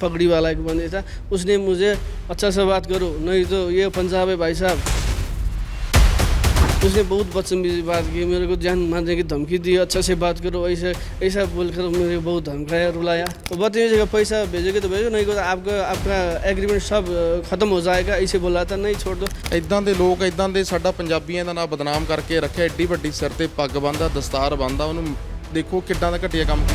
पगड़ी वाला एक बंदे था उसने मुझे अच्छा से बात करो नहीं तो ये पंजाब है भाई साहब उसने बहुत बदतमीजी बात की मेरे को जान मारने की धमकी दी अच्छा से बात करो ऐसा ऐसा बोलकर मेरे को बहुत धमकाया रुलाया तो बदतमीजी का पैसा भेजोगे तो भेजो नहीं तो आपका आपका एग्रीमेंट सब अ, खत्म हो जाएगा ऐसे बोला था नहीं छोड़ दो ਇਦਾਂ ਦੇ ਲੋਕ ਇਦਾਂ ਦੇ ਸਾਡਾ ਪੰਜਾਬੀਆਂ ਦਾ ਨਾਂ ਬਦਨਾਮ ਕਰਕੇ ਰੱਖਿਆ ਏਡੀ ਵੱਡੀ ਸਿਰ ਤੇ ਪੱਗ ਬੰਨਦਾ ਦਸਤਾਰ ਬੰਨਦਾ ਉਹਨੂੰ ਦੇਖੋ ਕਿੱਦਾਂ ਦਾ ਘਟੀਆ ਕੰਮ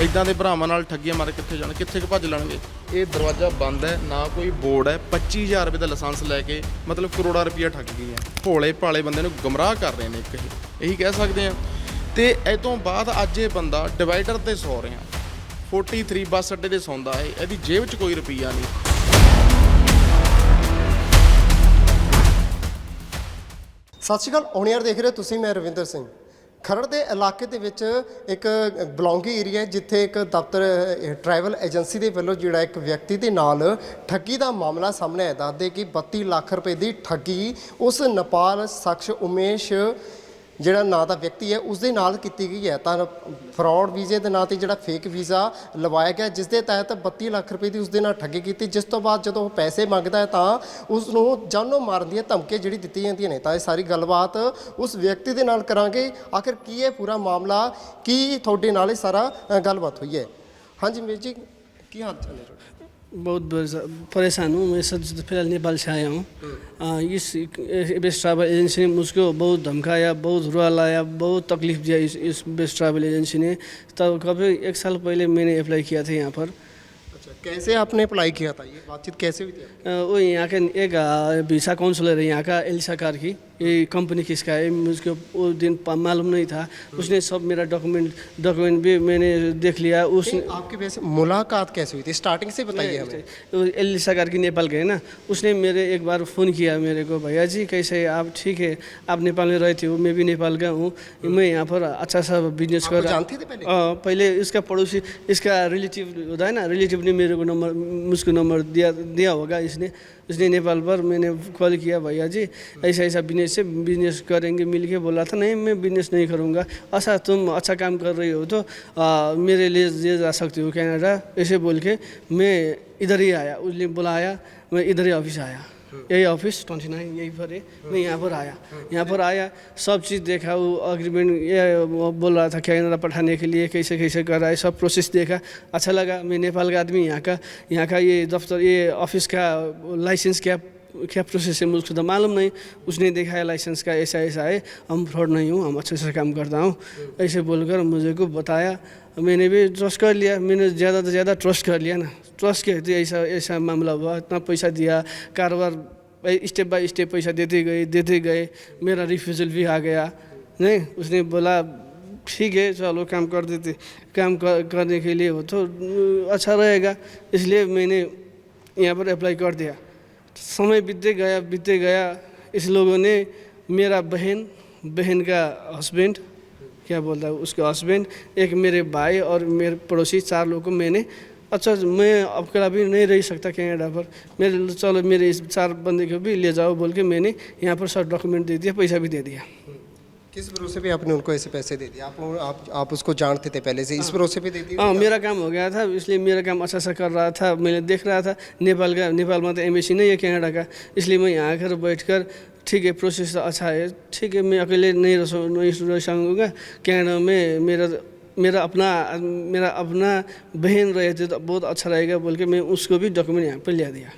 ਇਦਾਂ ਦੇ ਭਰਾਵਾਂ ਨਾਲ ਠੱਗੀਆਂ ਮਾਰ ਕਿੱਥੇ ਜਾਣ, ਕਿੱਥੇ ਕੁ ਭੱਜ ਲੈਣਗੇ? ਇਹ ਦਰਵਾਜ਼ਾ ਬੰਦ ਹੈ, ਨਾ ਕੋਈ ਬੋਰਡ ਹੈ। 25000 ਰੁਪਏ ਦਾ ਲਾਇਸੈਂਸ ਲੈ ਕੇ, ਮਤਲਬ ਕਰੋੜਾ ਰੁਪਇਆ ਠੱਗ ਗਏ ਆ। ਭੋਲੇ ਭਾਲੇ ਬੰਦੇ ਨੂੰ ਗਮਰਾਹ ਕਰ ਰਹੇ ਨੇ ਇੱਕ ਇਹ। ਇਹੀ ਕਹਿ ਸਕਦੇ ਆ। ਤੇ ਇਹ ਤੋਂ ਬਾਅਦ ਅੱਜ ਇਹ ਬੰਦਾ ਡਿਵਾਈਡਰ ਤੇ ਸੌ ਰਿਹਾ। 43 ਬੱਸ ਅੱਡੇ ਤੇ ਸੌਂਦਾ ਹੈ। ਇਹਦੀ ਜੇਬ 'ਚ ਕੋਈ ਰੁਪਈਆ ਨਹੀਂ। ਸਤਿ ਸ਼੍ਰੀ ਅਕਾਲ ਔਨ 에ਅਰ ਦੇਖ ਰਹੇ ਹੋ ਤੁਸੀਂ, ਮੈਂ ਰਵਿੰਦਰ ਸਿੰਘ। ਖਰੜ ਦੇ ਇਲਾਕੇ ਦੇ ਵਿੱਚ ਇੱਕ ਬਲੌਂਗੀ ਏਰੀਆ ਜਿੱਥੇ ਇੱਕ ਦਫ਼ਤਰ ਟਰੈਵਲ ਏਜੰਸੀ ਦੇ ਵੱਲੋਂ ਜਿਹੜਾ ਇੱਕ ਵਿਅਕਤੀ ਦੇ ਨਾਲ ਠੱਗੀ ਦਾ ਮਾਮਲਾ ਸਾਹਮਣੇ ਆਇਆ। ਦੱਸਦੇ ਕਿ 32 ਲੱਖ ਰੁਪਏ ਦੀ ਠੱਗੀ ਉਸ ਨੇਪਾਲ ਸ਼ਖਸ ਉਮੇਸ਼ ਜਿਹੜਾ ਨਾਂ ਦਾ ਵਿਅਕਤੀ ਹੈ ਉਸ ਦੇ ਨਾਲ ਕੀਤੀ ਗਈ ਹੈ। ਤਾਂ ਫਰਾਡ ਵੀਜ਼ੇ ਦੇ ਨਾਂ ਤੇ ਜਿਹੜਾ ਫੇਕ ਵੀਜ਼ਾ ਲਵਾਇਆ ਗਿਆ ਜਿਸ ਦੇ ਤਹਿਤ 32 ਲੱਖ ਰੁਪਏ ਦੀ ਉਸ ਦੇ ਨਾਲ ਠੱਗੀ ਕੀਤੀ। ਜਿਸ ਤੋਂ ਬਾਅਦ ਜਦੋਂ ਉਹ ਪੈਸੇ ਮੰਗਦਾ ਹੈ, ਤਾਂ ਉਸ ਨੂੰ ਜਾਨੋਂ ਮਾਰਨ ਦੀਆਂ ਧਮਕੀਆਂ ਜਿਹੜੀ ਦਿੱਤੀਆਂ ਜਾਂਦੀਆਂ ਨੇ। ਤਾਂ ਇਹ ਸਾਰੀ ਗੱਲਬਾਤ ਉਸ ਵਿਅਕਤੀ ਦੇ ਨਾਲ ਕਰਾਂਗੇ। ਆਖਿਰ ਕੀ ਹੈ ਪੂਰਾ ਮਾਮਲਾ, ਕੀ ਤੁਹਾਡੇ ਨਾਲ ਇਹ ਸਾਰਾ ਗੱਲਬਾਤ ਹੋਈ ਹੈ? ਹਾਂਜੀ, ਵੀਰ ਜੀ, ਕੀ ਹਾਲ ਚਾਲ ਹੈ ਤੁਹਾਡਾ? बहुत परेशा- परेशान हूँ मैं सच फिलहाल नेपाल से आया हूँ आ, इस बेस्ट ट्रैवल एजेंसी ने मुझको बहुत धमकाया बहुत रुआ लाया बहुत तकलीफ दिया इस इस बेस्ट ट्रैवल एजेंसी ने तब कभी एक साल पहले मैंने अप्लाई किया था यहाँ पर अच्छा कैसे आपने अप्लाई किया था ये बातचीत कैसे हुई थी आ, वो यहाँ के एक आ, वीसा काउंसलर है यहाँ का एलिसा कार की ये कंपनी किसका है? मुझको वो दिन मालूम नहीं था। उसने सब मेरा डॉक्यूमेंट डॉक्यूमेंट भी मैंने देख लिया। उसने नहीं, आपकी वैसे मुलाकात कैसे हुई थी? स्टार्टिंग से बताइए हमें। तो एलिसा करके नेपाल गए ना? उसने मेरे एक बार फ़ोन किया मेरे को भैया जी कैसे हैं? आप ठीक है? आप नेपाल में रहे थे वो मैं भी नेपाल का हूँ। मैं यहाँ पर अच्छा सा बिज़नेस कर रहा पहले? हाँ, पहले इसका पड़ोसी इसका रिलेटिव होता है ना? रिलेटिव ने मेरे को नंबर मुझको नंबर दिया दिया होगा इसने। उसने नेपाल पर मैंने कॉल किया भैया जी ऐसा ऐसा बिजनेस से बिजनेस करेंगे मिल के बोला था नहीं मैं बिजनेस नहीं करूँगा अच्छा तुम अच्छा काम कर रही हो तो आ, मेरे लिए ले जा सकते हो कनाडा ऐसे बोल के मैं इधर ही आया उसने बुलाया मैं इधर ही ऑफिस आया यही ऑफिस ट्वेंटी नाइन यही पर है मैं यहाँ पर आया यहाँ पर आया सब चीज़ देखा वो अग्रीमेंट ये वो बोल रहा था कनाडा पठाने के लिए कैसे कैसे कर रहा है सब प्रोसेस देखा अच्छा लगा मैं नेपाल का आदमी यहाँ का यहाँ का ये दफ्तर ये ऑफिस का लाइसेंस क्या क्या प्रोसेस है मुझको तो मालूम नहीं उसने दिखाया लाइसेंस का ऐसा ऐसा है हम फ्रॉड नहीं हूँ हम अच्छे से काम करता हूँ ऐसे बोलकर मुझे को बताया मैंने भी ट्रस्ट कर लिया मैंने ज़्यादा से ज़्यादा ट्रस्ट कर लिया ना ट्रस्ट किया तो ऐसा ऐसा मामला हुआ इतना पैसा दिया कारोबार स्टेप बाय स्टेप पैसा देते गए देते गए मेरा रिफ्यूज़ल भी आ गया नहीं उसने बोला ठीक है चलो काम कर देते काम कर, करने के लिए हो तो अच्छा रहेगा इसलिए मैंने यहाँ पर अप्लाई कर दिया समय बीतते गया बीतते गया इस लोगों ने मेरा बहन बहन का हस्बैंड क्या बोलता है उसका हस्बैंड एक मेरे भाई और मेरे पड़ोसी चार लोगों को मैंने अच्छा मैं अकेला भी नहीं रह सकता कनाडा पर मेरे चलो मेरे इस चार बंदे को भी ले जाओ बोल के मैंने यहाँ पर सब डॉक्यूमेंट दे दिया पैसा भी दे दिया किस भरोसे पे आपने उनको ऐसे पैसे दे दिए? आप आप आप उसको जानते थे पहले से इस भरोसे पे दे दिए? हाँ मेरा काम हो गया था इसलिए मेरा काम अच्छा सा कर रहा था मैंने देख रहा था नेपाल का नेपाल में तो एम्बेसी नहीं है कनाडा का इसलिए मैं यहाँ आकर बैठ कर ठीक है प्रोसेस अच्छा है ठीक है मैं अकेले नहीं रह नहीं रह सकूँगा कनाडा में मेरा मेरा अपना मेरा अपना बहन रहे थे तो बहुत अच्छा रहेगा बोल के मैं उसको भी डॉक्यूमेंट यहाँ पर ले दिया।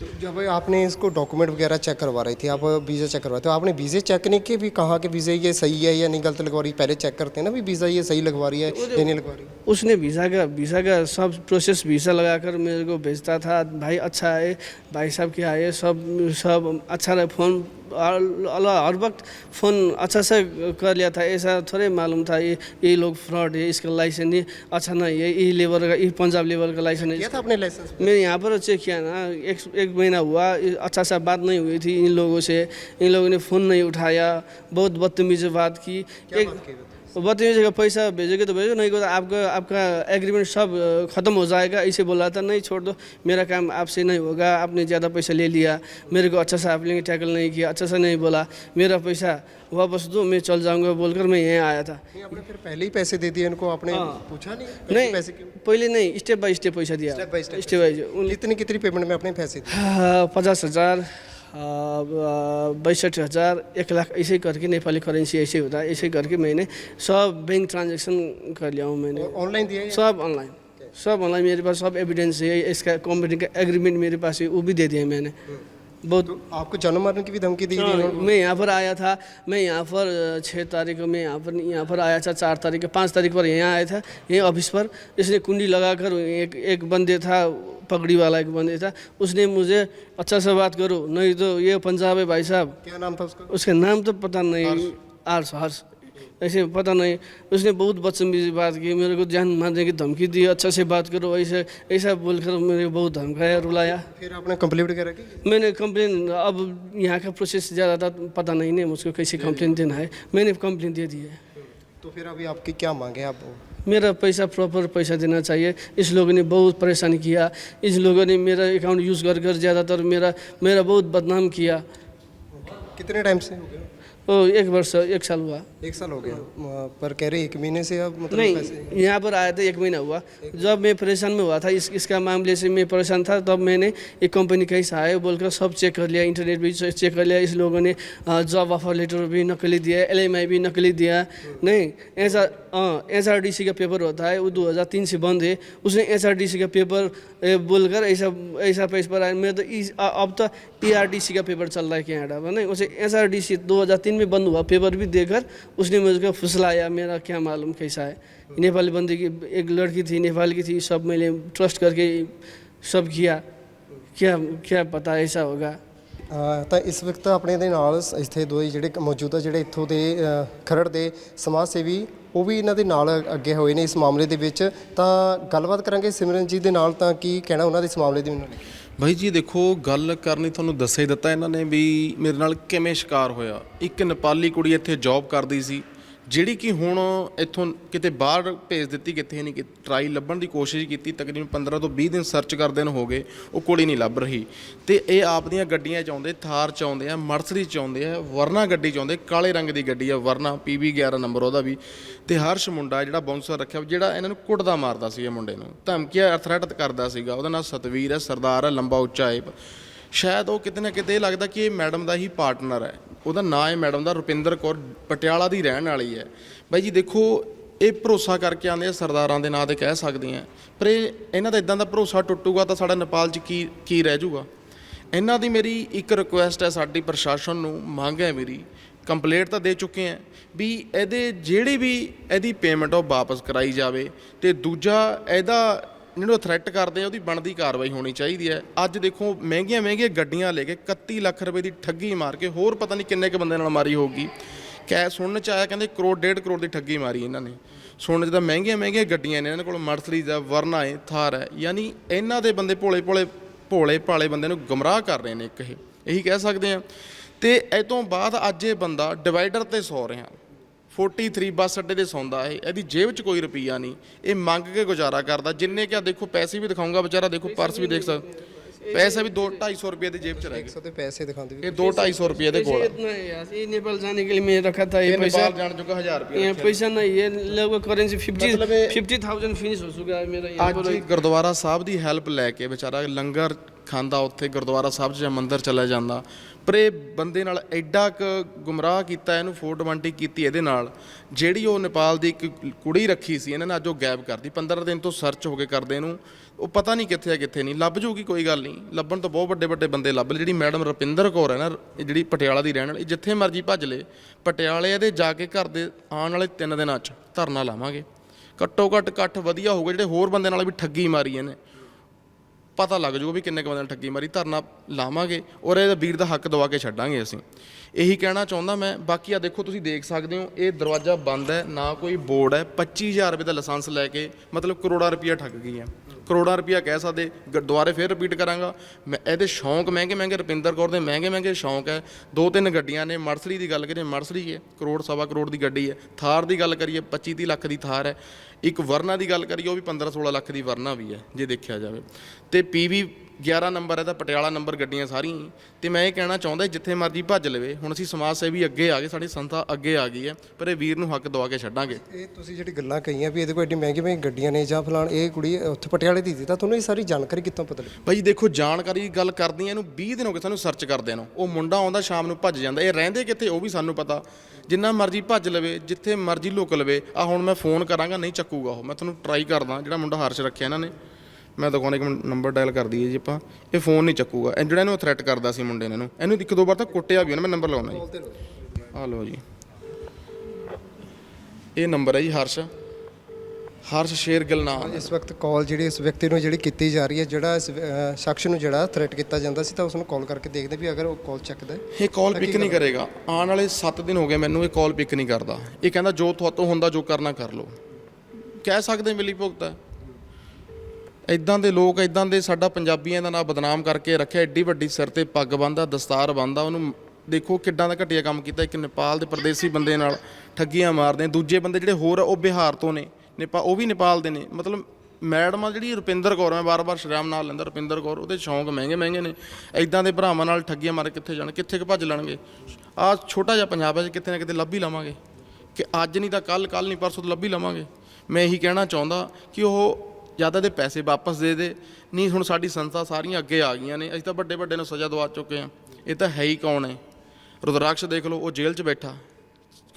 तो जब आपने इसको डॉक्यूमेंट वगैरह चेक करवा रही थी आप वीज़ा चेक करवा थे आपने वीज़े चेक नहीं किए भी कहा कि वीजे ये सही है या नहीं गलत लगवा रही? पहले चेक करते हैं ना भी वीज़ा ये सही लगवा रही है या नहीं लगवा रही? उसने वीज़ा का वीज़ा का सब प्रोसेस वीज़ा लगा कर मेरे को भेजता था भाई अच्छा है भाई साहब क्या है सब सब अच्छा रहे फ़ोन हर हर वक्त फ़ोन अच्छा से कर लिया था ऐसा थोड़े मालूम था ये ये लोग फ्रॉड है इसका लाइसेंस नहीं अच्छा नहीं है ये लेवल का ये पंजाब लेवल का लाइसेंस किया है था आपने लाइसेंस मैं यहाँ पर चेक किया ना एक एक महीना हुआ अच्छा सा बात नहीं हुई थी इन लोगों से इन लोगों ने फ़ोन नहीं उठाया बहुत बदतमीजी बात की एक बात की पैसे भेजोगे तो भेजो नहीं को तो आपका आपका एग्रीमेंट सब ख़त्म हो जाएगा। ऐसे बोला था नहीं छोड़ दो मेरा काम आपसे नहीं होगा आपने ज़्यादा पैसा ले लिया मेरे को अच्छा से आपने टैकल नहीं किया अच्छा से नहीं बोला मेरा पैसा वापस दो मैं चल जाऊँगा बोलकर मैं यहाँ आया था। आपने फिर पहले ही पैसे दे दिए इनको आपने पूछा नहीं? नहीं पैसे क्यों? पहले नहीं स्टेप बाय स्टेप पैसा दिया। By step स्टेप कितनी कितनी पेमेंट में आपने पैसे हाँ, पचास हज़ार। बैसठ हज़ार एक लाख ऐसे करके नेपाली करेंसी ऐसे होता है ऐसे करके मैंने सब बैंक ट्रांजैक्शन कर लिया हूँ मैंने ऑनलाइन दिया सब ऑनलाइन सब ऑनलाइन मेरे पास सब एविडेंस है इसका कंपनी का एग्रीमेंट मेरे पास है वो भी दे दिया मैंने बहुत आपको जान मारने की भी धमकी दी थी इन्होंने? मैं यहाँ पर आया था। मैं यहाँ पर छः तारीख को मैं यहाँ पर यहाँ पर आया था चार तारीख को पाँच तारीख पर यहाँ आया था ये ऑफिस पर। इसने कुंडी लगाकर एक एक बंदे था पगड़ी वाला एक बंदे था उसने मुझे अच्छा से बात करो। नहीं तो ये पंजाब है भाई साहब। क्या नाम था उसका? उसका नाम तो पता नहीं। आर्स हर्ष ऐसे पता नहीं। उसने बहुत बदतमीजी बात की। मेरे को जान मारने की धमकी दी। अच्छा से बात करो। ऐसे ऐसा बोलकर मेरे को बहुत धमकाया रुलाया। फिर आपने कंप्लीट वगैरह की? मैंने कंप्लेन अब यहाँ का प्रोसेस ज़्यादा था पता नहीं नहीं मुझको कैसे कंप्लेन देना है। मैंने कंप्लेन दे दी है। तो फिर अभी आपकी क्या मांगे आप? मेरा पैसा प्रॉपर पैसा देना चाहिए इस लोगों ने बहुत परेशान किया इस लोगों ने मेरा अकाउंट यूज़ कर कर ज़्यादातर मेरा मेरा बहुत बदनाम किया कितने टाइम से हो गया ओ एक वर्ष एक साल हुआ एक साल हो गया अ, पर कह रहे एक महीने से अब मतलब नहीं पैसे यहाँ पर आया था एक महीना हुआ जब मैं परेशान में हुआ था इस इसका मामले से मैं परेशान था तब मैंने एक कंपनी कैसा है बोलकर सब चेक कर लिया इंटरनेट भी चेक कर लिया इस लोगों ने जॉब ऑफर लेटर भी नकली दिया एल भी नकली दिया नहीं ऐसा एस आर डी सी का पेपर होता है वो 2003 से बंद है उसने एस आर डी सी का पेपर ए, बोलकर ऐसा ऐसा पेपर आया मैं तो इस अ- अब तो ई आर डी सी का पेपर चल रहा है कनाडा में नहीं उसे एस आर डी सी दो हज़ार तीन में बंद हुआ पेपर भी देकर उसने मुझको फुसलाया मेरा क्या मालूम कैसा है नेपाली बंदी की एक लड़की थी नेपाल की थी सब मैंने ट्रस्ट करके सब किया क्या क्या पता ऐसा होगा ਅ, ਤਾਂ ਇਸ ਵਕਤ ਆਪਣੇ ਦੇ ਨਾਲ ਇੱਥੇ ਦੋ ਹੀ ਜਿਹੜੇ ਮੌਜੂਦਾ ਜਿਹੜੇ ਇੱਥੋਂ ਦੇ ਖਰੜ ਦੇ ਸਮਾਜ ਸੇਵੀ, ਉਹ ਵੀ ਇਹਨਾਂ ਦੇ ਨਾਲ ਅੱਗੇ ਹੋਏ ਨੇ ਇਸ ਮਾਮਲੇ ਦੇ ਵਿੱਚ। ਤਾਂ ਗੱਲਬਾਤ ਕਰਾਂਗੇ ਸਿਮਰਨ ਜੀ ਦੇ ਨਾਲ, ਤਾਂ ਕੀ ਕਹਿਣਾ ਉਹਨਾਂ ਦੇ ਇਸ ਮਾਮਲੇ ਦੇ ਨਾਲ? ਭਾਈ ਜੀ, ਦੇਖੋ, ਗੱਲ ਕਰਨੀ ਤੁਹਾਨੂੰ ਦੱਸਿਆ ਹੀ ਦਿੱਤਾ ਇਹਨਾਂ ਨੇ ਵੀ ਮੇਰੇ ਨਾਲ ਕਿਵੇਂ ਸ਼ਿਕਾਰ ਹੋਇਆ। ਇੱਕ ਨੇਪਾਲੀ ਕੁੜੀ ਇੱਥੇ ਜੌਬ ਕਰਦੀ ਸੀ। ਜਿਹੜੀ ਕਿ ਹੁਣ ਇੱਥੋਂ ਕਿਤੇ ਬਾਹਰ ਭੇਜ ਦਿੱਤੀ ਕਿੱਥੇ ਨਹੀਂ ਕਿ ਟਰਾਈ ਲੱਭਣ ਦੀ ਕੋਸ਼ਿਸ਼ ਕੀਤੀ, ਤਕਰੀਬਨ 15 ਤੋਂ 20 ਦਿਨ ਸਰਚ ਕਰਦੇ ਨੂੰ ਹੋ ਗਏ, ਉਹ ਕੁੜੀ ਨਹੀਂ ਲੱਭ ਰਹੀ। ਤੇ ਇਹ ਆਪ ਦੀਆਂ ਗੱਡੀਆਂ ਚ ਆਉਂਦੇ ਥਾਰ ਚ ਆਉਂਦੇ ਆ ਮਰਸਰੀ ਚ ਆਉਂਦੇ ਆ, ਵਰਨਾ ਗੱਡੀ ਚ ਆਉਂਦੇ ਕਾਲੇ ਰੰਗ ਦੀ ਗੱਡੀ ਆ, ਵਰਨਾ PB 11 ਨੰਬਰ ਉਹਦਾ ਵੀ। ਤੇ ਹਰਸ਼ ਮੁੰਡਾ ਜਿਹੜਾ ਬੌਂਸਰ ਰੱਖਿਆ, ਜਿਹੜਾ ਇਹਨਾਂ ਨੂੰ ਕੁੱਟਦਾ ਮਾਰਦਾ ਸੀ ਇਹ ਮੁੰਡੇ ਨੂੰ, ਧਮਕੀਆਂ ਥ੍ਰੈਟ ਕਰਦਾ ਸੀਗਾ, ਉਹਦਾ ਨਾਮ ਸਤਵੀਰ ਹੈ, ਸਰਦਾਰ ਹੈ, ਲੰਬਾ ਉੱਚਾ ਹੈ। ਸ਼ਾਇਦ ਉਹ ਕਿਤੇ ਨਾ ਕਿਤੇ ਇਹ ਲੱਗਦਾ ਕਿ ਇਹ ਮੈਡਮ ਦਾ ਹੀ ਪਾਰਟਨਰ ਹੈ। ਉਹਦਾ ਨਾਂ ਹੈ ਮੈਡਮ ਦਾ, ਰੁਪਿੰਦਰ ਕੌਰ ਪਟਿਆਲਾ ਦੀ ਰਹਿਣ ਵਾਲੀ ਹੈ। ਬਾਈ ਜੀ, ਦੇਖੋ, ਇਹ ਭਰੋਸਾ ਕਰਕੇ ਆਉਂਦੇ ਆ, ਸਰਦਾਰਾਂ ਦੇ ਨਾਂ ਤੇ ਕਹਿ ਸਕਦੇ ਆ। ਪਰ ਇਹ, ਇਹਨਾਂ ਦਾ ਇਦਾਂ ਦਾ ਭਰੋਸਾ ਟੁੱਟੂਗਾ ਤਾਂ ਸਾਡਾ ਨੇਪਾਲ 'ਚ ਕੀ ਕੀ ਰਹਿ ਜਾਊਗਾ? ਇਹਨਾਂ ਦੀ ਮੇਰੀ ਇੱਕ ਰਿਕੁਐਸਟ ਹੈ ਸਾਡੀ ਪ੍ਰਸ਼ਾਸਨ ਨੂੰ, ਮੰਗ ਹੈ ਮੇਰੀ ਕੰਪਲੇਂਟ ਤਾਂ ਦੇ ਚੁੱਕੇ ਆ ਵੀ ਇਹਦੇ ਜਿਹੜੀ ਵੀ ਇਹਦੀ ਪੇਮੈਂਟ ਉਹ ਵਾਪਸ ਕਰਾਈ ਜਾਵੇ ਤੇ ਦੂਜਾ ਇਹਦਾ ਜਿਹਨੂੰ ਥ੍ਰੈਟ ਕਰਦੇ ਆ, ਉਹਦੀ ਬਣਦੀ ਕਾਰਵਾਈ ਹੋਣੀ ਚਾਹੀਦੀ ਹੈ। ਅੱਜ ਦੇਖੋ, ਮਹਿੰਗੀਆਂ ਮਹਿੰਗੀਆਂ ਗੱਡੀਆਂ ਲੈ ਕੇ 31 ਲੱਖ ਰੁਪਏ ਦੀ ਠੱਗੀ ਮਾਰ ਕੇ ਹੋਰ ਪਤਾ ਨਹੀਂ ਕਿੰਨੇ ਕ ਬੰਦੇ ਨਾਲ ਮਾਰੀ ਹੋਊਗੀ। ਕੈ ਸੁਣਨ ਚ ਆਇਆ ਕਹਿੰਦੇ ਕਰੋੜ ਡੇਢ ਕਰੋੜ ਦੀ ਠੱਗੀ ਮਾਰੀ ਇਹਨਾਂ ਨੇ। ਸੁਣਨ ਚ ਤਾਂ ਮਹਿੰਗੀਆਂ ਮਹਿੰਗੀਆਂ ਗੱਡੀਆਂ ਨੇ, ਇਹਨਾਂ ਕੋਲ ਮਰਸਰੀਜ਼ ਹੈ ਵਰਨਾ ਹੈ ਥਾਰ ਹੈ। ਯਾਨੀ ਇਹਨਾਂ ਦੇ ਬੰਦੇ ਭੋਲੇ ਭੋਲੇ ਭੋਲੇ ਭਾਲੇ ਬੰਦੇ ਨੂੰ ਗਮਰਾਹ ਕਰ ਰਹੇ ਨੇ ਇੱਕ ਇਹ। ਇਹੀ ਕਹਿ ਸਕਦੇ ਆ। ਤੇ ਇਹ ਤੋਂ ਬਾਅਦ ਅੱਜ ਇਹ ਬੰਦਾ ਡਿਵਾਈਡਰ ਤੇ ਸੌ ਰਿਹਾ। 43 ਬੱਸ ਅੱਡੇ ਤੇ ਸੌਂਦਾ ਇਹ ਇਹਦੀ ਜੇਬ 'ਚ ਕੋਈ ਰੁਪਈਆ ਨਹੀਂ ਇਹ ਮੰਗ ਕੇ ਗੁਜ਼ਾਰਾ ਕਰਦਾ ਜਿੰਨੇ ਕਿਆ ਦੇਖੋ ਪੈਸੇ ਵੀ ਦਿਖਾਉਂਗਾ ਵਿਚਾਰਾ ਦੇਖੋ ਪਰਸ ਵੀ ਦੇਖ ਸਕਦੇ ਪੈਸੇ ਵੀ 2 250 ਰੁਪਏ ਦੀ ਜੇਬ 'ਚ ਰਹਿ ਸੋ ਤੇ ਪੈਸੇ ਦਿਖਾਉਂਦੇ ਵੀ ਗਏ ਇਹ 2 250 ਰੁਪਏ ਦੇ पैसे ਕੋਲ ਹੈ। इतना है यार ये नेपाल जाने के लिए मैं रखा था ये ਇਹ पैसा ਨੇਪਾਲ ਜਾਣ ਜੋਗਾ 1000 ਰੁਪਏ यहाँ पैसा नहीं है लगभग करेंसी फिफ्टी मतलब ये- फिफ्टी थाउजेंड फिनिश हो चुका है मेरा यहाँ ਅੱਜ पर ਹੀ ਗੁਰਦੁਆਰਾ ਸਾਹਿਬ ਦੀ ਹੈਲਪ ਲੈ ਕੇ ਵਿਚਾਰਾ ਲੰਗਰ ਖਾਂਦਾ ਉੱਥੇ ਗੁਰਦੁਆਰਾ ਸਾਹਿਬ 'ਚ ਜਾਂ ਮੰਦਿਰ ਚਲਾ ਜਾਂਦਾ ਪਰ ਇਹ ਬੰਦੇ ਨਾਲ ਐਡਾ ਕ ਗੁੰਮਰਾਹ ਕੀਤਾ, ਇਹਨੂੰ ਫੋਟੋਵੰਟੀ ਕੀਤੀ ਇਹਦੇ ਨਾਲ, ਜਿਹੜੀ ਉਹ ਨੇਪਾਲ ਦੀ ਇੱਕ ਕੁੜੀ ਰੱਖੀ ਸੀ, ਇਹਨਾਂ ਨੇ ਅੱਜ ਉਹ ਗਾਇਬ ਕਰਤੀ। 15 ਦਿਨ ਤੋਂ ਸਰਚ ਹੋ ਕੇ ਕਰਦੇ ਇਹਨੂੰ, ਉਹ ਪਤਾ ਨਹੀਂ ਕਿੱਥੇ ਆ, ਕਿੱਥੇ ਨਹੀਂ, ਲੱਭ ਜੂਗੀ ਕੋਈ ਗੱਲ ਨਹੀਂ। ਲੱਭਣ ਤੋਂ ਬਹੁਤ ਵੱਡੇ ਵੱਡੇ ਬੰਦੇ ਲੱਭ ਲਏ, ਜਿਹੜੀ ਮੈਡਮ ਰੁਪਿੰਦਰ ਕੌਰ ਹੈ ਨਾ, ਇਹ ਜਿਹੜੀ ਪਟਿਆਲਾ ਦੀ ਰਹਿਣ ਵਾਲੀ ਜਿੱਥੇ ਮਰਜ਼ੀ ਭੱਜ ਲੇ ਪਟਿਆਲੇ ਇਹਦੇ ਜਾ ਕੇ ਘਰ ਦੇ ਆਉਣ ਵਾਲੇ 3 ਦਿਨਾਂ 'ਚ ਧਰਨਾ ਲਾਵਾਂਗੇ। ਘੱਟੋ ਘੱਟ ਇਕੱਠ ਵਧੀਆ ਹੋਊਗਾ, ਜਿਹੜੇ ਹੋਰ ਬੰਦੇ ਨਾਲ ਵੀ ਠੱਗੀ ਮਾਰੀ ਇਹਨੇ। ਪਤਾ ਲੱਗ ਜਾਊਗਾ ਵੀ ਕਿੰਨੇ ਕੁ ਬੰਦੇ ਨਾਲ ਠੱਗੀ ਮਾਰੀ, ਧਰਨਾ ਲਾਵਾਂਗੇ ਔਰ ਇਹਦਾ ਵੀਰ ਦਾ ਹੱਕ ਦਵਾ ਕੇ ਛੱਡਾਂਗੇ ਅਸੀਂ। ਇਹੀ ਕਹਿਣਾ ਚਾਹੁੰਦਾ ਮੈਂ, ਬਾਕੀ ਆ ਦੇਖੋ ਤੁਸੀਂ ਦੇਖ ਸਕਦੇ ਹੋ, ਇਹ ਦਰਵਾਜ਼ਾ ਬੰਦ ਹੈ, ਨਾ ਕੋਈ ਬੋਰਡ ਹੈ 25000 ਰੁਪਏ ਦਾ ਲਾਇਸੈਂਸ ਲੈ ਕੇ ਮਤਲਬ ਕਰੋੜਾਂ ਰੁਪਇਆ ਠੱਗ ਗਈ ਹੈ ਕਰੋੜਾਂ ਰੁਪਇਆ ਕਹਿ ਸਕਦੇ, ਗ- ਦੁਬਾਰੇ ਫੇਰ ਰਿਪੀਟ ਕਰਾਂਗਾ। ਮੈਂ, ਇਹਦੇ ਸ਼ੌਂਕ ਮਹਿੰਗੇ ਮਹਿੰਗੇ ਰੁਪਿੰਦਰ ਕੌਰ ਦੇ ਮਹਿੰਗੇ ਮਹਿੰਗੇ ਸ਼ੌਂਕ ਹੈ। ਦੋ ਤਿੰਨ ਗੱਡੀਆਂ ਨੇ ਮਰਸਰੀ ਦੀ ਗੱਲ ਕਰੀਏ ਮਰਸਰੀ ਹੈ ਕਰੋੜ ਸਵਾ ਕਰੋੜ ਦੀ ਗੱਡੀ ਹੈ। ਥਾਰ ਦੀ ਗੱਲ ਕਰੀਏ 25 30 ਲੱਖ ਦੀ ਥਾਰ ਹੈ। ਇੱਕ ਵਰਨਾ ਦੀ ਗੱਲ ਕਰੀਏ ਉਹ ਵੀ 15 16 ਲੱਖ ਦੀ ਵਰਨਾ ਵੀ ਹੈ ਜੇ ਦੇਖਿਆ ਜਾਵੇ। ਤੇ ਪੀਵੀ 11 ਨੰਬਰ ਹੈ ਤਾਂ ਪਟਿਆਲਾ ਨੰਬਰ ਗੱਡੀਆਂ ਸਾਰੀਆਂ ਹੀ। ਤੇ ਮੈਂ ਇਹ ਕਹਿਣਾ ਚਾਹੁੰਦਾ ਜਿੱਥੇ ਮਰਜ਼ੀ ਭੱਜ ਲਵੇ ਹੁਣ ਅਸੀਂ ਸਮਾਜ ਸੇਵੀ ਅੱਗੇ ਆ ਗਏ ਸਾਡੀ ਸੰਸਥਾ ਅੱਗੇ ਆ ਗਈ ਹੈ ਪਰ ਇਹ ਵੀਰ ਨੂੰ ਹੱਕ ਦਵਾ ਕੇ ਛੱਡਾਂਗੇ। ਇਹ ਤੁਸੀਂ ਜਿਹੜੀ ਗੱਲਾਂ ਕਹੀਆਂ ਵੀ ਇਹਦੇ ਕੋਲ ਐਡੀ ਮਹਿੰਗੀ ਮਹਿੰਗੀ ਗੱਡੀਆਂ ਨੇ ਜਾਂ ਫਲਾਣ ਇਹ ਕੁੜੀ ਉੱਥੇ ਪਟਿਆਲੇ ਦੀ ਸੀ ਤਾਂ ਤੁਹਾਨੂੰ ਇਹ ਸਾਰੀ ਜਾਣਕਾਰੀ ਕਿੱਥੋਂ ਪਤਾ ਲੱਗੀ? ਭਾਈ ਦੇਖੋ ਜਾਣਕਾਰੀ ਦੀ ਗੱਲ ਕਰਦੀ ਆ ਇਹਨੂੰ 20 ਦਿਨ ਹੋ ਗਏ ਸਾਨੂੰ ਸਰਚ ਕਰਦਿਆਂ ਨੂੰ। ਉਹ ਮੁੰਡਾ ਆਉਂਦਾ ਸ਼ਾਮ ਨੂੰ ਭੱਜ ਜਾਂਦਾ। ਇਹ ਰਹਿੰਦੇ ਕਿੱਥੇ ਉਹ ਵੀ ਸਾਨੂੰ ਪਤਾ। ਜਿੰਨਾ ਮਰਜ਼ੀ ਭੱਜ ਲਵੇ ਜਿੱਥੇ ਮਰਜ਼ੀ ਲੁਕ ਲਵੇ। ਆ ਹੁਣ ਮੈਂ ਫੋਨ ਕਰਾਂਗਾ ਨਹੀਂ ਚੱਕੂਗਾ ਉਹ। ਮੈਂ ਤੁਹਾਨੂੰ ਟਰਾਈ ਕਰਦਾ ਜਿਹੜਾ ਮੁੰਡਾ ਹਰਸ਼ ਰੱਖਿਆ ਇਹਨਾਂ ਨੇ ਮੈਂ ਦਿਖਾਉਣਾ ਇੱਕ ਨੰਬਰ ਡਾਇਲ ਕਰ ਦਈਏ ਜੀ ਆਪਾਂ। ਇਹ ਫੋਨ ਨਹੀਂ ਚੱਕੂਗਾ। ਇਹ ਜਿਹੜਾ ਇਹਨੂੰ ਥ੍ਰੈਟ ਕਰਦਾ ਸੀ ਮੁੰਡੇ ਨੇ ਇਹਨੂੰ। ਇਹਨੂੰ ਇੱਕ ਦੋ ਵਾਰ ਤਾਂ ਕੁੱਟਿਆ ਵੀ ਉਹਨੇ ਮੈਂ ਨੰਬਰ ਲਾਉਣਾ ਜੀ। ਆ ਲਓ ਜੀ। ਇਹ ਨੰਬਰ ਹੈ ਜੀ ਹਰਸ਼ ਹਰਸ਼ ਸ਼ੇਰਗਿਲ ਨਾਮ ਇਸ ਵਕਤ ਕਾਲ ਜਿਹੜੀ ਇਸ ਵਿਅਕਤੀ ਨੂੰ ਜਿਹੜੀ ਕੀਤੀ ਜਾ ਰਹੀ ਹੈ ਜਿਹੜਾ ਇਸ ਸ਼ਖਸ ਨੂੰ ਜਿਹੜਾ ਥ੍ਰੈਟ ਕੀਤਾ ਜਾਂਦਾ ਸੀ ਤਾਂ ਉਸ ਨੂੰ ਕਾਲ ਕਰਕੇ ਦੇਖਦੇ ਵੀ ਅਗਰ ਉਹ ਕਾਲ ਚੱਕਦਾ ਹੈ ਇਹ ਕਾਲ ਪਿਕ ਨਹੀਂ ਕਰੇਗਾ। ਆਉਣ ਵਾਲੇ 7 ਦਿਨ ਹੋ ਗਏ ਮੈਨੂੰ ਇਹ ਕਾਲ ਪਿਕ ਨਹੀਂ ਕਰਦਾ। ਇਹ ਕਹਿੰਦਾ ਜੋ ਤੁਹਾਤੋਂ ਹੁੰਦਾ ਜੋ ਕਰਨਾ ਕਰ ਲਓ। ਕਹਿ ਸਕਦੇ ਮਿਲੀ ਭੁਗਤ ਹੈ। ਇਦਾਂ ਦੇ ਲੋਕ ਇਦਾਂ ਦੇ ਸਾਡਾ ਪੰਜਾਬੀਆਂ ਦਾ ਨਾਂ ਬਦਨਾਮ ਕਰਕੇ ਰੱਖਿਆ ਏਡੀ ਵੱਡੀ ਸਿਰ ਤੇ ਪੱਗ ਬੰਨਦਾ ਦਸਤਾਰ ਬੰਨਦਾ ਉਹਨੂੰ ਦੇਖੋ ਕਿੱਡਾਂ ਦਾ ਘਟੀਆ ਕੰਮ ਕੀਤਾ ਇੱਕ ਨੇਪਾਲ ਦੇ ਪਰਦੇਸੀ ਬੰਦੇ ਨਾਲ ਠੱਗੀਆਂ ਮਾਰਦੇ ਦੂਜੇ ਬੰਦੇ ਜਿਹੜੇ ਹੋਰ ਆ, ਉਹ ਬਿਹਾਰ ਤੋਂ ਨੇ ਨੇਪਾ ਉਹ ਵੀ ਨੇਪਾਲ ਦੇ ਨੇ ਮਤਲਬ ਮੈਡਮ ਆ ਜਿਹੜੀ ਰੁਪਿੰਦਰ ਕੌਰ ਮੈਂ ਬਾਰ-ਬਾਰ ਸ਼ਰਾਮ ਨਾਲ ਲੈਂਦਾ ਰੁਪਿੰਦਰ ਕੌਰ ਉਹਦੇ ਸ਼ੌਂਕ ਮਹਿੰਗੇ ਮਹਿੰਗੇ ਨੇ ਇਦਾਂ ਦੇ ਭਰਾਵਾਂ ਨਾਲ ਠੱਗੀਆਂ ਮਾਰ ਕਿੱਥੇ ਜਾਣ ਕਿੱਥੇ ਕੁ ਭੱਜ ਲੈਣਗੇ? ਆ ਛੋਟਾ ਜਿਹਾ ਪੰਜਾਬ ਹੈ ਕਿਤੇ ਨਾ ਕਿਤੇ ਲੱਭ ਹੀ ਲਵਾਂਗੇ ਕਿ ਅੱਜ ਨਹੀਂ ਤਾਂ ਕੱਲ ਕੱਲ ਨਹੀਂ ਪਰਸੋਂ ਤਾਂ ਲੱਭ ਹੀ ਲਵਾਂਗੇ। ਮੈਂ ਇਹੀ ਕਹਿਣਾ ਚਾਹੁੰਦਾ ਕਿ ਉਹ ਜ਼ਿਆਦਾ ਦੇ ਪੈਸੇ ਵਾਪਸ ਦੇ ਦੇ। ਨਹੀਂ, ਹੁਣ ਸਾਡੀ ਸੰਸਥਾ ਸਾਰੀਆਂ ਅੱਗੇ ਆ ਗਈਆਂ ਨੇ। ਅਸੀਂ ਤਾਂ ਵੱਡੇ ਵੱਡੇ ਨੂੰ ਸਜ਼ਾ ਦਵਾ ਚੁੱਕੇ ਆ ਇਹ ਤਾਂ ਹੈ ਹੀ ਕੌਣ ਹੈ? ਰੁਦਰਾਕਸ਼ ਦੇਖ ਲਓ, ਉਹ ਜੇਲ੍ਹ 'ਚ ਬੈਠਾ।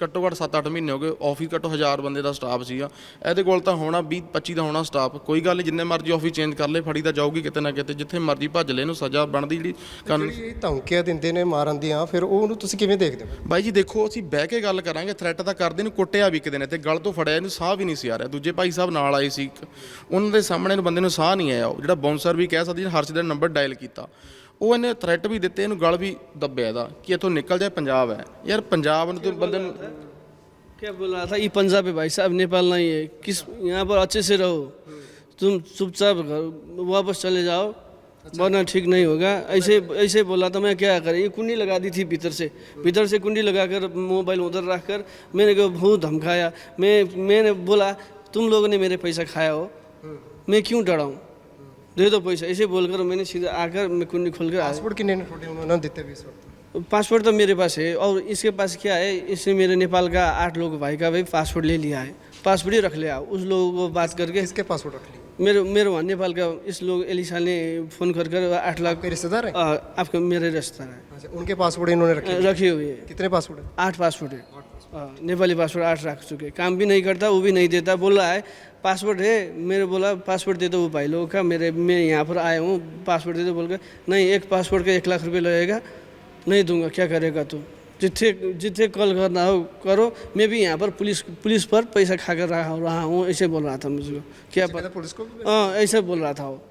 ਘੱਟੋ ਘੱਟ 7-8 ਮਹੀਨੇ ਹੋ ਗਏ ਆਫਿਸ ਘੱਟੋ ਹਜ਼ਾਰ ਬੰਦੇ ਦਾ ਸਟਾਫ ਸੀਗਾ। ਇਹਦੇ ਕੋਲ ਤਾਂ ਹੋਣਾ 20-25 ਦਾ ਹੋਣਾ ਸਟਾਫ ਕੋਈ ਗੱਲ ਨਹੀਂ ਜਿੰਨੇ ਮਰਜ਼ੀ ਆਫਿਸ ਚੇਂਜ ਕਰ ਲੈ ਫੜੀ ਤਾਂ ਜਾਊਗੀ ਕਿਤੇ ਨਾ ਕਿਤੇ ਜਿੱਥੇ ਮਰਜ਼ੀ ਭੱਜ ਲੈ ਇਹਨੂੰ ਸਜ਼ਾ ਬਣਦੀ ਜਿਹੜੀ ਕਾਨੂੰਨ ਜਿਹੜੀ ਧਮਕੀਆਂ ਦਿੰਦੇ ਨੇ ਮਾਰਨ ਦੀਆਂ ਫਿਰ ਉਹ ਉਹਨੂੰ ਤੁਸੀਂ ਕਿਵੇਂ ਦੇਖਦੇ ਹੋ? ਬਾਈ ਜੀ ਦੇਖੋ ਅਸੀਂ ਬਹਿ ਕੇ ਗੱਲ ਕਰਾਂਗੇ ਥ੍ਰੈਟ ਤਾਂ ਕਰਦੇ ਨੂੰ ਕੁੱਟਿਆ ਵੀ ਇੱਕ ਦਿਨ ਤੇ ਗਲ ਤੋਂ ਫੜਿਆ ਇਹਨੂੰ ਸਾਹ ਵੀ ਨਹੀਂ ਸੀ ਆ ਰਿਹਾ। ਦੂਜੇ ਭਾਈ ਸਾਹਿਬ ਨਾਲ ਆਏ ਸੀ। ਉਹਨਾਂ ਦੇ ਸਾਹਮਣੇ ਨੂੰ ਬੰਦੇ ਨੂੰ ਸਾਹ ਨਹੀਂ ਆਇਆ ਉਹ ਜਿਹੜਾ ਬਾਉਂਸਰ ਵੀ ਕਹਿ ਸਕਦੀ ਹਰਸ਼ ਦਾ ਨੰਬਰ ਡਾਇਲ ਕੀਤਾ। ਉਹ ਇਹਨੇ ਥ੍ਰੈਟ ਵੀ ਦਿੱਤੇ ਇਹਨੂੰ ਗਲ ਵੀ ਦੱਬਿਆ ਇਹਦਾ ਕਿ ਇੱਥੋਂ ਨਿਕਲ ਜਾਏ ਪੰਜਾਬ ਹੈ ਯਾਰ ਪੰਜਾਬ ਨੂੰ ਤੇ ਬੰਦੇ ਨੂੰ क्या बोल रहा था ये पंजाब है भाई साहब नेपाल नहीं है किस यहाँ पर अच्छे से रहो तुम चुपचाप घर वापस चले जाओ वरना ठीक नहीं होगा ऐसे ऐसे बोला था मैं क्या करें ये कुंडी लगा दी थी भीतर से भीतर से कुंडी लगाकर मोबाइल उधर रख कर मैंने को बहुत धमकाया मैं मैंने बोला तुम लोगों ने मेरे पैसा खाया हो मैं क्यों डराऊँ दे दो पैसा ऐसे बोलकर मैंने सीधा आकर मैं कुंडी खोल कर पासपोर्ट की नहीं छोटे उन्होंने देते पासपोर्ट तो मेरे पास है। और इसके पास क्या है इसने मेरे नेपाल का आठ लोग भाई का भाई पासपोर्ट ले लिया है पासपोर्ट ही रख लिया उस लोगों को बात करके इसके पासपोर्ट रख लिया मेरे मेरे वहाँ नेपाल का इस लोग एलिशा ने फ़ोन कर कर आठ लाख रिश्तेदार है? आपके मेरे रिश्तेदार है। अच्छा, उनके पासपोर्ट इन्होंने रखे हुए हैं। कितने पासपोर्ट है? आठ पासपोर्ट है। नेपाली पासपोर्ट आठ रख चुके काम भी नहीं करता वो भी नहीं देता। बोल रहा है पासपोर्ट है मेरे बोला पासपोर्ट दे दो वो भाई लोगों का मेरे मैं यहाँ पर आया हूँ पासपोर्ट दे दो बोल कर नहीं एक पासपोर्ट का एक लाख रुपये लगेगा नहीं दूंगा क्या करेगा तू जिथे जिथे कॉल करना हो करो मैं भी यहाँ पर पुलिस पुलिस पर पैसा खा कर रहा रहा हूँ ऐसे बोल रहा था मुझको क्या पता कहता पुलिस को भी हाँ ऐसे बोल रहा था वो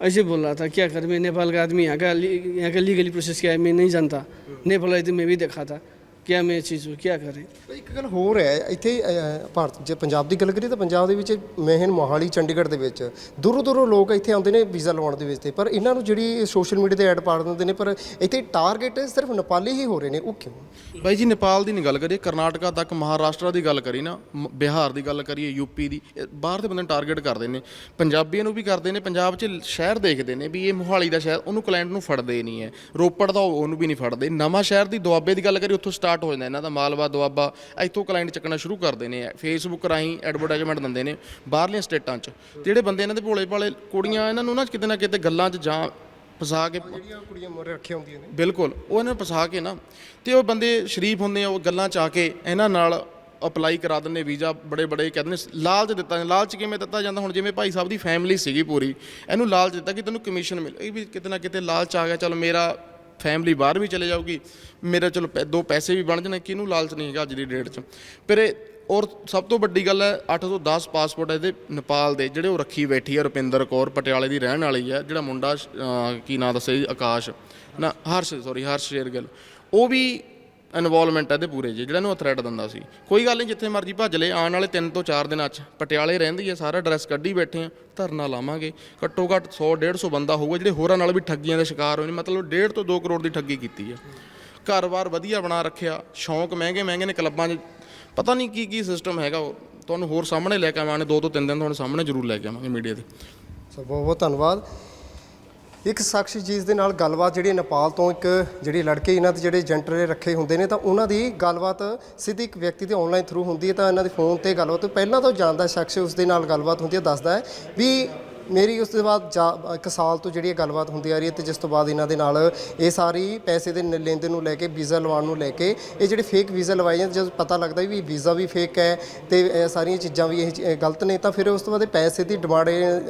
ऐसे बोल रहा था क्या कर मैं नेपाल का आदमी यहाँ का ली- यहाँ का लीगली प्रोसेस क्या है मैं नहीं जानता नेपाल आदमी मैं भी देखा था क्या मैं चीज़ हूँ क्या करें ਇੱਕ ਗੱਲ ਹੋਰ ਹੈ ਇੱਥੇ ਅਹ, ਭਾਰਤ ਜੇ ਪੰਜਾਬ ਦੀ ਗੱਲ ਕਰੀਏ ਤਾਂ ਪੰਜਾਬ ਦੇ ਵਿੱਚ ਮਹਿਨ ਮੋਹਾਲੀ ਚੰਡੀਗੜ੍ਹ ਦੇ ਵਿੱਚ ਦੂਰੋਂ ਦੂਰੋਂ ਲੋਕ ਇੱਥੇ ਆਉਂਦੇ ਨੇ ਵੀਜ਼ਾ ਲਵਾਉਣ ਦੇ ਵਿੱਚ ਤੇ ਪਰ ਇਹਨਾਂ ਨੂੰ ਜਿਹੜੀ ਸੋਸ਼ਲ ਮੀਡੀਆ ਤੇ ਐਡ ਪਾ ਦਿੰਦੇ ਨੇ ਪਰ ਇੱਥੇ ਟਾਰਗੇਟ ਸਿਰਫ ਨੇਪਾਲੀ ਹੀ ਹੋ ਰਹੇ ਨੇ ਉਹ ਕਿਉਂ ਬਾਈ ਜੀ ਨੇਪਾਲ ਦੀ ਨਹੀਂ ਗੱਲ ਕਰੀਏ ਕਰਨਾਟਕਾ ਤੱਕ ਮਹਾਰਾਸ਼ਟਰ ਦੀ ਗੱਲ ਕਰੀ ਨਾ ਮ- ਬਿਹਾਰ ਦੀ ਗੱਲ ਕਰੀਏ ਯੂਪੀ ਦੀ ਇਹ ਬਾਹਰ ਦੇ ਬੰਦੇ ਨੂੰ ਟਾਰਗੇਟ ਕਰਦੇ ਨੇ ਪੰਜਾਬੀਆਂ ਨੂੰ ਵੀ ਕਰਦੇ ਨੇ ਪੰਜਾਬ 'ਚ ਸ਼ਹਿਰ ਦੇਖਦੇ ਨੇ ਵੀ ਇਹ ਮੋਹਾਲੀ ਦਾ ਸ਼ਹਿਰ ਉਹਨੂੰ ਕਲਾਇੰਟ ਨੂੰ ਫੜਦੇ ਨਹੀਂ ਹੈ ਰੋਪੜ ਦਾ ਉਹਨੂੰ ਵੀ ਨਹੀਂ ਫੜਦੇ ਨਵਾਂ ਸ਼ਹਿਰ ਦੀ ਦੁਆਬੇ ਦੀ ਗੱਲ ਕਰੀ ਉੱਥੋਂ ਸਟਾਰਟ ਹੋ ਜਾਂਦਾ ਇਹਨਾਂ ਦਾ ਮਾਲਵਾ ਦੁਆਬਾ ਇੱਥੋਂ ਕਲਾਇੰਟ ਚੱਕਣਾ ਸ਼ੁਰੂ ਕਰਦੇ ਨੇ ਫੇਸਬੁੱਕ ਰਾਹੀਂ ਐਡਵਰਟਾਈਜ਼ਮੈਂਟ ਦਿੰਦੇ ਨੇ ਬਾਹਰਲੀਆਂ ਸਟੇਟਾਂ 'ਚ। ਜਿਹੜੇ ਬੰਦੇ ਇਹਨਾਂ ਦੇ ਭੋਲੇ ਭਾਲੇ ਕੁੜੀਆਂ ਇਹਨਾਂ ਨੂੰ ਨਾ ਕਿਤੇ ਨਾ ਕਿਤੇ ਗੱਲਾਂ 'ਚ ਜਾਂ ਫਸਾ ਕੇ ਜਿਹੜੀਆਂ ਕੁੜੀਆਂ ਮੋਰੇ ਰੱਖੀਆਂ ਹੁੰਦੀਆਂ ਨੇ। ਬਿਲਕੁਲ ਉਹ ਇਹਨਾਂ ਨੂੰ ਫਸਾ ਕੇ ਨਾ ਤੇ ਉਹ ਬੰਦੇ ਸ਼ਰੀਫ ਹੁੰਦੇ ਆ ਉਹ ਗੱਲਾਂ ਚ ਆ ਕੇ ਇਹਨਾਂ ਨਾਲ ਅਪਲਾਈ ਕਰਾ ਦਿੰਦੇ ਵੀਜ਼ਾ ਬੜੇ ਬੜੇ ਕਹਿੰਦੇ ਨੇ ਲਾਲਚ ਦਿੱਤਾ ਲਾਲਚ ਕਿਵੇਂ ਦਿੱਤਾ ਜਾਂਦਾ? ਹੁਣ ਜਿਵੇਂ ਭਾਈ ਸਾਹਿਬ ਦੀ ਫੈਮਿਲੀ ਸੀਗੀ ਪੂਰੀ ਇਹਨੂੰ ਲਾਲਚ ਦਿੱਤਾ ਕਿ ਤੈਨੂੰ ਕਮਿਸ਼ਨ ਮਿਲ ਇਹ ਵੀ ਕਿਤੇ ਨਾ ਕਿਤੇ ਲਾਲਚ ਆ ਗਿਆ ਚਲ ਮੇਰਾ ਫੈਮਿਲੀ ਬਾਹਰ ਵੀ ਚਲੇ ਜਾਊਗੀ ਮੇਰਾ ਚਲੋ ਪੈ- ਦੋ ਪੈਸੇ ਵੀ ਬਣ ਜਾਣੇ ਕਿਹਨੂੰ ਲਾਲਚ ਨਹੀਂ ਹੈਗਾ ਅੱਜ ਦੀ ਡੇਟ 'ਚ। ਫਿਰ ਇਹ ਔਰ ਸਭ ਤੋਂ ਵੱਡੀ ਗੱਲ ਹੈ 8 ਤੋਂ 10 ਪਾਸਪੋਰਟ ਇਹਦੇ ਨੇਪਾਲ ਦੇ ਜਿਹੜੇ ਉਹ ਰੱਖੀ ਬੈਠੀ ਹੈ ਰੁਪਿੰਦਰ ਕੌਰ ਪਟਿਆਲੇ ਦੀ ਰਹਿਣ ਵਾਲੀ ਹੈ ਜਿਹੜਾ ਮੁੰਡਾ ਅਹ, ਕੀ ਨਾਂ ਦੱਸਿਆ ਜੀ ਆਕਾਸ਼ ਨਾ ਹਰਸ਼ ਸੌਰੀ ਹਰਸ਼ ਸ਼ੇਰਗਿੱਲ। ਉਹ ਵੀ ਇਨਵੋਲਵਮੈਂਟ ਹੈ ਇਹਦੇ ਪੂਰੇ ਜੀ, ਜਿਹੜਾ ਨੂੰ ਥ੍ਰੈਟ ਦਿੰਦਾ ਸੀ। ਕੋਈ ਗੱਲ ਨਹੀਂ, ਜਿੱਥੇ ਮਰਜ਼ੀ ਭੱਜ ਲੈ, ਆਉਣ ਵਾਲੇ 3 ਤੋਂ 4 ਦਿਨਾਂ 'ਚ ਪਟਿਆਲੇ ਰਹਿੰਦੀ ਹੈ ਸਾਰਾ ਐਡਰੈਸ ਕੱਢੀ ਬੈਠੇ ਆ, ਧਰਨਾ ਲਾਵਾਂਗੇ। ਘੱਟੋ ਘੱਟ 100 150 ਬੰਦਾ ਹੋਊਗਾ, ਜਿਹੜੇ ਹੋਰਾਂ ਨਾਲ ਵੀ ਠੱਗੀਆਂ ਦੇ ਸ਼ਿਕਾਰ ਹੋਏ ਨੇ, ਮਤਲਬ 1.5 ਤੋਂ 2 ਕਰੋੜ ਦੀ ਠੱਗੀ ਕੀਤੀ ਹੈ ਘਰ-ਬਾਰ ਵਧੀਆ ਬਣਾ ਰੱਖਿਆ, ਸ਼ੌਂਕ ਮਹਿੰਗੇ ਮਹਿੰਗੇ ਨੇ ਕਲੱਬਾਂ 'ਚ। ਪਤਾ ਨਹੀਂ ਕੀ ਕੀ ਸਿਸਟਮ ਹੈਗਾ ਉਹ। ਤੁਹਾਨੂੰ ਹੋਰ ਸਾਹਮਣੇ ਲੈ ਕੇ ਆਵਾਂਗੇ, ਦੋ ਤੋਂ ਤਿੰਨ ਦਿਨ ਤੁਹਾਨੂੰ ਸਾਹਮਣੇ ਜ਼ਰੂਰ ਲੈ ਕੇ ਆਵਾਂਗੇ ਮੀਡੀਆ ਦੇ ਸੋ ਬਹੁਤ ਬਹੁਤ ਧੰਨਵਾਦ। ਇੱਕ ਸ਼ਖਸ ਜਿਸ ਦੇ ਨਾਲ ਗੱਲਬਾਤ ਜਿਹੜੀ ਨੇਪਾਲ ਤੋਂ ਇੱਕ ਜਿਹੜੀ ਲੜਕੇ ਇਹਨਾਂ ਦੇ ਜਿਹੜੇ ਏਜੰਟ ਰੱਖੇ ਹੁੰਦੇ ਨੇ ਤਾਂ ਉਹਨਾਂ ਦੀ ਗੱਲਬਾਤ ਸਿੱਧੀ ਇੱਕ ਵਿਅਕਤੀ ਦੇ ਆਨਲਾਈਨ ਥਰੂ ਹੁੰਦੀ ਹੈ ਤਾਂ ਇਹਨਾਂ ਦੇ ਫੋਨ ਤੇ ਗੱਲਬਾਤ। ਪਹਿਲਾਂ ਤੋਂ ਜਾਣਦਾ ਸ਼ਖਸ ਉਸ ਦੇ ਨਾਲ ਗੱਲਬਾਤ ਹੁੰਦੀ ਹੈ, ਦੱਸਦਾ ਹੈ ਵੀ ਮੇਰੀ ਉਸ ਤੋਂ ਬਾਅਦ ਜਾ- ਇੱਕ ਸਾਲ ਤੋਂ ਜਿਹੜੀ ਇਹ ਗੱਲਬਾਤ ਹੁੰਦੀ ਆ ਰਹੀ ਹੈ ਤੇ ਜਿਸ ਤੋਂ ਬਾਅਦ ਇਹਨਾਂ ਦੇ ਨਾਲ ਇਹ ਸਾਰੀ ਪੈਸੇ ਦੇ ਨ- ਲੈਣ ਦੇਣ ਨੂੰ ਲੈ ਕੇ, ਵੀਜ਼ਾ ਲਵਾਉਣ ਨੂੰ ਲੈ ਕੇ, ਇਹ ਜਿਹੜੇ ਫੇਕ ਵੀਜ਼ਾ ਲਵਾਏ ਜਾਂਦੇ, ਜਦ ਪਤਾ ਲੱਗਦਾ ਵੀ ਵੀਜ਼ਾ ਵੀ ਫੇਕ ਹੈ ਤੇ ਇਹ ਸਾਰੀਆਂ ਚੀਜ਼ਾਂ ਵੀ ਇਹ ਚ- ਇਹ ਗਲਤ ਨੇ, ਤਾਂ ਫਿਰ ਉਸ ਤੋਂ ਬਾਅਦ ਇਹ ਪੈਸੇ ਦੀ ਡਿਮਾਂਡ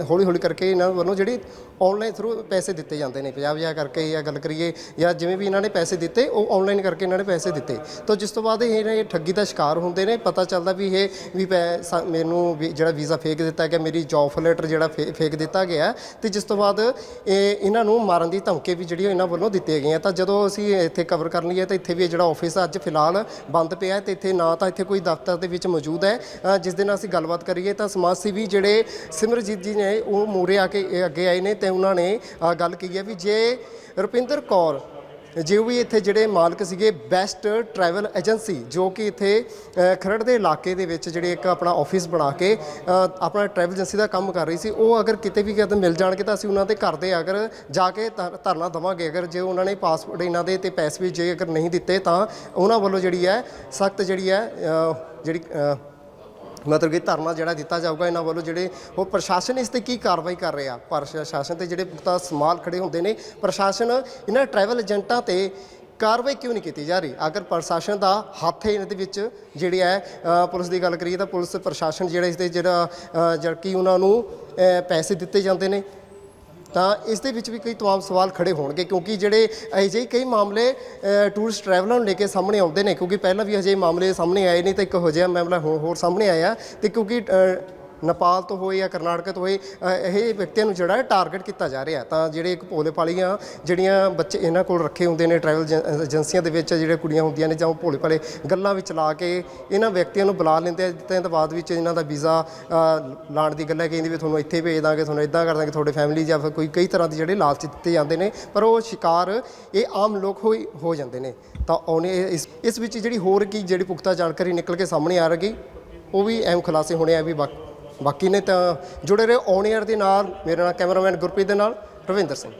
ਹੌਲੀ ਹੌਲੀ ਕਰਕੇ ਇਹਨਾਂ ਵੱਲੋਂ ਜਿਹੜੀ ਆਨਲਾਈਨ ਥਰੂ ਪੈਸੇ ਦਿੱਤੇ ਜਾਂਦੇ ਨੇ 50 50 ਕਰਕੇ ਜਾਂ ਗੱਲ ਕਰੀਏ, ਜਾਂ ਜਿਵੇਂ ਵੀ ਇਹਨਾਂ ਨੇ ਪੈਸੇ ਦਿੱਤੇ, ਉਹ ਆਨਲਾਈਨ ਕਰਕੇ ਇਹਨਾਂ ਨੇ ਪੈਸੇ ਦਿੱਤੇ। ਤਾਂ ਜਿਸ ਤੋਂ ਬਾਅਦ ਇਹ ਇਹ ਠੱਗੀ ਦਾ ਸ਼ਿਕਾਰ ਹੁੰਦੇ ਨੇ, ਪਤਾ ਚੱਲਦਾ ਵੀ ਇਹ ਵੀ ਪੈ- ਸਾ- ਮੈਨੂੰ ਵੀ ਜਿਹੜਾ ਵੀਜ਼ਾ ਫੇਕ ਦਿੱਤਾ ਗਿਆ, ਮੇਰੀ ਜੌਬ ਲੈਟਰ ਜਿਹੜਾ ਫੇ- ਫੇਕ ਦਿੱਤਾ ਗਿਆ ਤੇ ਜਿਸ ਤੋਂ ਬਾਅਦ ਇਹ ਇਹਨਾਂ ਨੂੰ ਮਾਰਨ ਦੀ ਧਮਕੀ ਵੀ ਜਿਹੜੀ ਇਹਨਾਂ ਵੱਲੋਂ ਦਿੱਤੀਆਂ ਗਈਆਂ। ਤਾਂ ਜਦੋਂ ਅਸੀਂ ਇੱਥੇ ਕਵਰ ਕਰ ਹੈ ਤਾਂ ਇੱਥੇ ਵੀ ਇਹ ਜਿਹੜਾ ਆਫਿਸ ਅੱਜ ਫਿਲਹਾਲ ਬੰਦ ਪਿਆ ਹੈ ਤੇ ਇੱਥੇ ਨਾ ਤਾਂ ਇੱਥੇ ਕੋਈ ਦਫ਼ਤਰ ਦੇ ਵਿੱਚ ਮੌਜੂਦ ਹੈ। ਜਿਸ ਦੇ ਨਾਲ ਅਸੀਂ ਗੱਲਬਾਤ ਕਰੀਏ ਤਾਂ ਸਮਾਜ ਸੇਵੀ ਜਿਹੜੇ ਸਿਮਰਜੀਤ ਜੀ ਨੇ, ਉਹ ਮੂਰੇ ਆ ਕੇ ਅੱਗੇ ਆਏ ਨੇ ਤੇ ਉਹਨਾਂ ਨੇ ਗੱਲ ਕਹੀ ਹੈ ਵੀ ਜੇ ਰੁਪਿੰਦਰ ਕੌਰ ਜੇ ਵੀ ਇੱਥੇ ਜਿਹੜੇ ਮਾਲਕ ਸੀਗੇ ਬੈਸਟ ਟਰੈਵਲ ਏਜੰਸੀ, ਜੋ ਕਿ ਇੱਥੇ ਖਰੜ ਦੇ ਇਲਾਕੇ ਦੇ ਵਿੱਚ ਜਿਹੜੇ ਇੱਕ ਆਪਣਾ ਆਫਿਸ ਬਣਾ ਕੇ ਆਪਣਾ ਟਰੈਵਲ ਏਜੰਸੀ ਦਾ ਕੰਮ ਕਰ ਰਹੀ ਸੀ, ਉਹ ਅਗਰ ਕਿਤੇ ਵੀ ਕਿਤੇ ਮਿਲ ਜਾਣਗੇ ਤਾਂ ਅਸੀਂ ਉਹਨਾਂ ਦੇ ਘਰ ਦੇ ਅਗਰ ਜਾ ਕੇ ਧਰ- ਧਰਨਾ ਦਵਾਂਗੇ। ਅਗਰ ਜੇ ਉਹਨਾਂ ਨੇ ਪਾਸਪੋਰਟ ਇਹਨਾਂ ਦੇ ਤੇ ਪੈਸੇ ਵੀ ਜੇ ਅਗਰ ਨਹੀਂ ਦਿੱਤੇ ਤਾਂ ਉਹਨਾਂ ਵੱਲੋਂ ਜਿਹੜੀ ਹੈ, ਸਖਤ ਜਿਹੜੀ ਹੈ ਜਿਹੜੀ ਮਤਲਬ ਕਿ ਧਰਨਾ ਜਿਹੜਾ ਦਿੱਤਾ ਜਾਊਗਾ ਇਹਨਾਂ ਵੱਲੋਂ ਜਿਹੜੇ ਉਹ ਪ੍ਰਸ਼ਾਸਨ ਇਸ ਤੇ ਕੀ ਕਾਰਵਾਈ ਕਰ ਰਿਹਾ? ਪ੍ਰਸ਼ਾਸਨ ਤੇ ਜਿਹੜੇ ਪੁਖਤਾ ਸਮਾਲ ਖੜੇ ਹੁੰਦੇ ਨੇ ਪ੍ਰਸ਼ਾਸਨ ਇਹਨਾਂ ਟਰੈਵਲ ਏਜੰਟਾਂ ਤੇ ਕਾਰਵਾਈ ਕਿਉਂ ਨਹੀਂ ਕੀਤੀ ਜਾ ਰਹੀ? ਅਗਰ ਪ੍ਰਸ਼ਾਸਨ ਦਾ ਹੱਥ ਹੈ ਇਹਨਾਂ ਦੇ ਵਿੱਚ ਜਿਹੜੇ ਹੈ ਪੁਲਿਸ ਦੀ ਗੱਲ ਕਰੀਏ ਤਾਂ ਪੁਲਿਸ ਪ੍ਰਸ਼ਾਸਨ ਜਿਹੜਾ ਇਸ ਤੇ ਜਿਹੜਾ ਅ, ਜਿਹੜਾ ਕਿ ਉਹਨਾਂ ਨੂੰ ਪੈਸੇ ਦਿੱਤੇ ਜਾਂਦੇ ਨੇ ਤਾਂ ਇਸ ਦੇ ਵਿੱਚ ਵੀ ਕਈ ਤਮਾਮ ਸਵਾਲ ਖੜੇ ਹੋਣਗੇ, ਕਿਉਂਕਿ ਜਿਹੜੇ ਇਹੋ ਜਿਹੇ ਕਈ ਮਾਮਲੇ ਟੂਰਿਸਟ ਟਰੈਵਲਰ ਨੂੰ ਲੈ ਕੇ ਸਾਹਮਣੇ ਆਉਂਦੇ ਨੇ, ਕਿਉਂਕਿ ਪਹਿਲਾਂ ਵੀ ਅਜਿਹੇ ਮਾਮਲੇ ਸਾਹਮਣੇ ਆਏ ਨੇ, ਤਾਂ ਇੱਕ ਹੋ ਜਿਹਾ ਮਾਮਲਾ ਹੋਰ ਹੋਰ ਸਾਹਮਣੇ ਆਇਆ, ਤੇ ਕਿਉਂਕਿ ਨੇਪਾਲ ਤੋਂ ਹੋਏ ਜਾਂ ਕਰਨਾਟਕ ਤੋਂ ਹੋਏ ਇਹ ਵਿਅਕਤੀਆਂ ਨੂੰ ਜਿਹੜਾ ਟਾਰਗੇਟ ਕੀਤਾ ਜਾ ਰਿਹਾ ਤਾਂ ਜਿਹੜੇ ਭੋਲੇ ਪਾਲੀਆਂ ਜਿਹੜੀਆਂ ਬੱਚੇ ਇਹਨਾਂ ਕੋਲ ਰੱਖੇ ਹੁੰਦੇ ਨੇ ਟਰੈਵਲ ਏਜੰਸੀਆਂ ਦੇ ਵਿੱਚ ਜਿਹੜੇ ਕੁੜੀਆਂ ਹੁੰਦੀਆਂ ਨੇ ਜਾਂ ਉਹ ਭੋਲੇ ਭਾਲੇ ਗੱਲਾਂ ਵਿੱਚ ਲਾ ਕੇ ਇਹਨਾਂ ਵਿਅਕਤੀਆਂ ਨੂੰ ਬੁਲਾ ਲੈਂਦੇ ਆ। ਤੇ ਤੋਂ ਬਾਅਦ ਵਿੱਚ ਇਹਨਾਂ ਦਾ ਵੀਜ਼ਾ ਲਾਣ ਦੀ ਗੱਲ ਹੈ, ਕਹਿੰਦੀ ਵੀ ਤੁਹਾਨੂੰ ਇੱਥੇ ਭੇਜ ਦਾਂਗੇ, ਤੁਹਾਨੂੰ ਇਦਾਂ ਕਰ ਦਾਂਗੇ, ਤੁਹਾਡੇ ਫੈਮਿਲੀ ਜਾਂ ਫਿਰ ਕੋਈ, ਕਈ ਤਰ੍ਹਾਂ ਦੇ ਜਿਹੜੇ ਲਾਲਚ ਦਿੱਤੇ ਜਾਂਦੇ ਨੇ, ਪਰ ਉਹ ਸ਼ਿਕਾਰ ਇਹ ਆਮ ਲੋਕ ਹੋਈ, ਹੋ ਜਾਂਦੇ ਨੇ। ਤਾਂ ਉਹਨੇ ਇਸ ਇਸ ਵਿੱਚ ਜਿਹੜੀ ਹੋਰ ਕੀ ਜਿਹੜੀ ਪੁਖਤਾ ਜਾਣਕਾਰੀ ਨਿਕਲ ਕੇ ਸਾਹਮਣੇ ਆ ਰਹੀ, ਉਹ ਵੀ ਐਮ ਖੁਲਾਸੇ ਹੋਣੇ ਆ ਵੀ ਬਾਕੀ ਬਾਕੀ ਨੇ ਤਾਂ ਜੁੜੇ ਰਹੇ ਔਨ 에ਅਰ ਦੇ ਨਾਲ, ਮੇਰੇ ਨਾਲ ਕੈਮਰਾਮੈਨ ਗੁਰਪ੍ਰੀਤ ਦੇ ਨਾਲ ਰਵਿੰਦਰ ਸਿੰਘ।